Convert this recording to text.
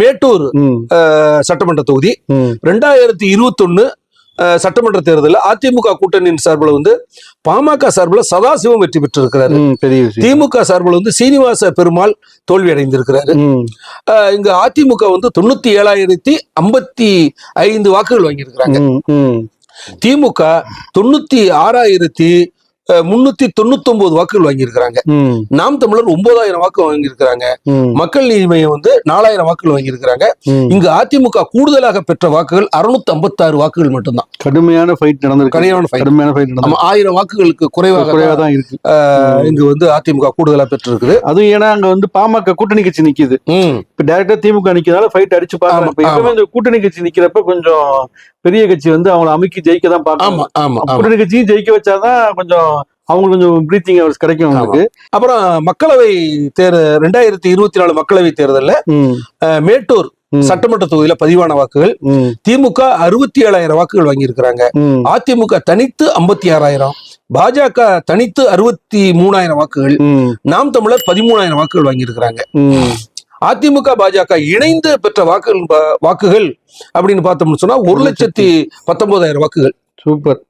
மேட்டூர் சட்டமன்ற தொகுதி. ரெண்டாயிரத்தி இருபத்தொன்னு சட்டமன்ற தேர்தலில் அதிமுக கூட்டணியின் சார்பில் வந்து பாமக சார்பில் சதாசிவம் வெற்றி பெற்றிருக்கிறாரு. திமுக சார்பில் வந்து சீனிவாச பெருமாள் தோல்வி அடைந்திருக்கிறாரு இங்க அதிமுக வந்து தொண்ணூத்தி ஏழாயிரத்தி ஐம்பத்தி ஐந்து வாக்குகள் வாங்கியிருக்கிறாங்க. திமுக தொண்ணூத்தி ஆறாயிரத்தி முன்னூத்தி தொண்ணூத்தி ஒன்பது வாக்குகள் வாங்கியிருக்கிறாங்க. நாம் தமிழர் ஒன்பதாயிரம் வாக்கு வாங்கியிருக்கிறாங்க. மக்கள் நீதி மையம் வந்து நாலாயிரம் வாக்குகள் வாங்கியிருக்கிறாங்க. இங்கு அதிமுக கூடுதலாக பெற்ற வாக்குகள் அறுநூத்தி ஐம்பத்தாறு வாக்குகள் மட்டும்தான். கடுமையான ஃபைட் நடந்திருக்கு. கடுமையான. கடுமையான ஃபைட் நடந்து நம்ம ஆயிரம் வாக்குகளுக்கு குறைவாக குறைவா தான் இருக்கு. இங்கு வந்து அதிமுக கூடுதலா பெற்றிருக்குது. அதுவும் ஏன்னா அங்க வந்து பாமக கூட்டணி கட்சி நிக்குது. இப்ப டைரக்டா திமுக நிக்கிறதால ஃபைட் அடிச்சு இந்த கூட்டணி கட்சி நிக்கிறப்ப கொஞ்சம் பெரிய கட்சி வந்து அவங்கள அமுக்கி ஜெயிக்க தான் ஆமா கூட்டணி கட்சியும் ஜெயிக்க வச்சாதான் கொஞ்சம் அவங்களுக்கு கொஞ்சம் பிரீத்திங் ஹவர்ஸ் கிடைக்கும் அவங்களுக்கு. அப்புறம் மக்களவை தேர் ரெண்டாயிரத்தி இருபத்தி நாலு மக்களவை தேர்தல்ல மேட்டூர் சட்டமன்ற தொகுதியில பதிவான வாக்குகள் திமுக அறுபத்தி ஏழாயிரம் வாக்குகள் வாங்கியிருக்கிறாங்க. அதிமுக தனித்து ஐம்பத்தி ஆறாயிரம் பாஜக தனித்து அறுபத்தி மூணாயிரம் வாக்குகள் நாம் தமிழர் பதிமூணாயிரம் வாக்குகள் வாங்கியிருக்கிறாங்க. அதிமுக பாஜக இணைந்து பெற்ற வாக்குகள் வாக்குகள் அப்படின்னு பார்த்தோம்னு சொன்னா ஒரு லட்சத்தி பத்தொன்பதாயிரம் வாக்குகள். சூப்பர்.